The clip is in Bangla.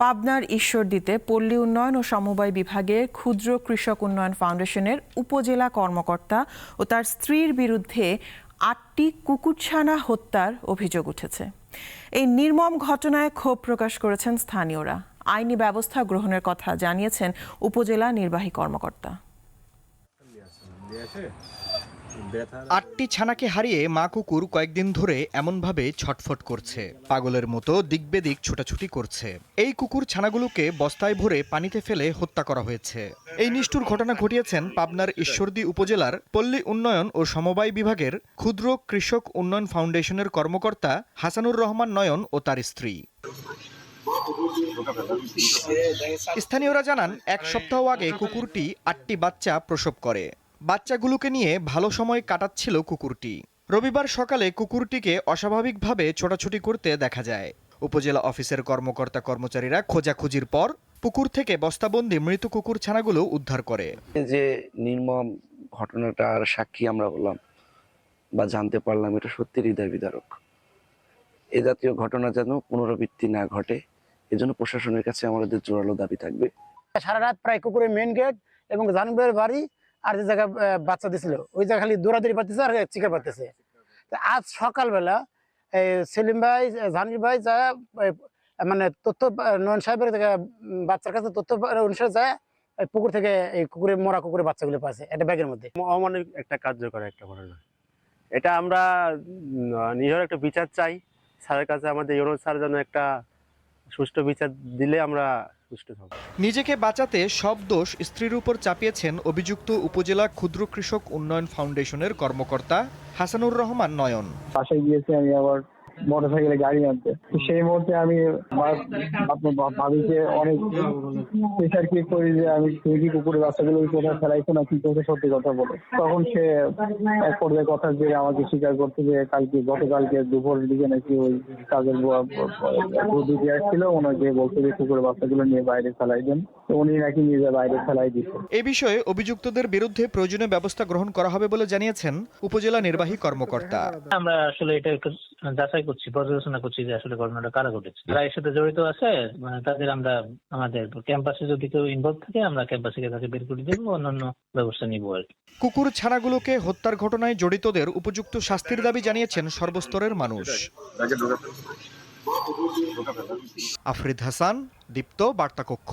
পাবনার ঈশ্বরদীতে পল্লী উন্নয়ন ও সমবায় বিভাগের ক্ষুদ্র কৃষক উন্নয়ন ফাউন্ডেশনের উপজেলা কর্মকর্তা ও তার স্ত্রীর বিরুদ্ধে আটটি কুকুরছানা হত্যার অভিযোগ উঠেছে। এই নির্মম ঘটনায় ক্ষোভ প্রকাশ করেছেন স্থানীয়রা। আইনি ব্যবস্থা গ্রহণের কথা জানিয়েছেন উপজেলা নির্বাহী কর্মকর্তা। আটটি ছানাকে হারিয়ে মা কুকুর কয়েকদিন ধরে এমনভাবে ছটফট করছে। পাগলের মতো দিকবেদিক ছোটাছুটি করছে। এই কুকুর ছানাগুলোকে বস্তায় ভরে পানিতে ফেলে হত্যা করা হয়েছে। এই নিষ্ঠুর ঘটনা ঘটিয়েছেন পাবনার ঈশ্বরদী উপজেলার পল্লী উন্নয়ন ও সমবায় বিভাগের ক্ষুদ্র কৃষক উন্নয়ন ফাউন্ডেশনের কর্মকর্তা হাসানুর রহমান নয়ন ও তার স্ত্রী। স্থানীয়রা জানান, এক সপ্তাহ আগে কুকুরটি আটটি বাচ্চা প্রসব করে। বাচ্চাগুলোকে নিয়ে ভালো সময় কাটাচ্ছিল কুকুরটি। রবিবার সকালে কুকুরটিকে অস্বাভাবিকভাবে ছোটাছুটি করতে দেখা যায়। উপজেলা অফিসের কর্মকর্তা কর্মচারীরা খোঁজাখুঁজির পর পুকুর থেকে বস্তাবন্দি মৃত কুকুর ছানাগুলো উদ্ধার করে। যে নির্মম ঘটনাটার সাক্ষী আমরা হলাম বা জানতে পারলাম এটা সত্যি হৃদয় বিদারক এ জাতীয় ঘটনা যেন পুনরাবৃত্তি না ঘটে এজন্য প্রশাসনের কাছে আমাদের জোরালো দাবি থাকবে। সারা রাত প্রায় কুকুরের মেন গেট এবং জানুবের বাড়ি আর যে জায়গায় বাচ্চা দিছিল, ওই জায়গা খালি দৌড়াদৌড়ি পাচ্ছে আর চিকা পাচ্ছে আজ সকালবেলা এই সেলিম ভাই জাহাঙ্গীর ভাই যা মানে তথ্য নয়ন সাহেবের বাচ্চার কাছে তথ্য অনুসারে যায় পুকুর থেকে এই কুকুরে, মরা কুকুরের বাচ্চাগুলো পাচ্ছে একটা ব্যাগের মধ্যে। অমানবিক একটা কার্যকর একটা ঘটনা। এটা আমরা নিজের একটা বিচার চাই। স্যারের কাছে আমাদের ইউরোপ স্যার যেন একটা সুষ্ঠু বিচার দিলে আমরা নিজেকে বাঁচাতে সব দোষ স্ত্রীর উপর চাপিয়েছেন অভিযুক্ত উপজেলা ক্ষুদ্র কৃষক উন্নয়ন ফাউন্ডেশনের কর্মকর্তা হাসানুর রহমান নয়ন। বাসায় গিয়েছি আমি আবার মোটর সাইকেলে গাড়ি আনতে। তো সেই মুহূর্তে আমি আপনার ভাবিকে অনেক প্রেশার ক্রিয়েট করি যে আমি তুমি কি কুকুরের বাচ্চাগুলো কোথায় ফেলাইছো না কি করতে সত্যি কথা বলে। তখন সে এক পর্যায়ে কথা যে আমাকে স্বীকার করতে যে কালকে গতকালকে দুপুরের দিকে নাকি ওই কাজের দিদি আসছিল ওনাকে বলতে যে কুকুরের বাচ্চাগুলো নিয়ে বাইরে ফেলাই দেন। তো উনি নাকি নিজে বাইরে ফেলাই দিচ্ছে এ বিষয়ে অভিযুক্তদের বিরুদ্ধে প্রয়োজনীয় ব্যবস্থা গ্রহণ করা হবে বলে জানিয়েছেন উপজেলা নির্বাহী কর্মকর্তা। আমরা আসলে এটা একটু যাচাই করছি পর্যালোচনা করছি যে আসলে ঘটনাটা কারা ঘটেছে। যারা এর সাথে জড়িত আছে মানে তাদের আমরা আমাদের ক্যাম্পাসে যদি কেউ ইনভলভ থাকে আমরা ক্যাম্পাসে গিয়ে তাকে বের করে দেবো অন্যান্য ব্যবস্থা নিব আর কি। কুকুর ছানাগুলোকে হত্যার ঘটনায় জড়িতদের উপযুক্ত শাস্তির দাবি জানিয়েছেন সর্বস্তরের মানুষ। আফরিদ হাসান দীপ্ত বার্তা কক্ষ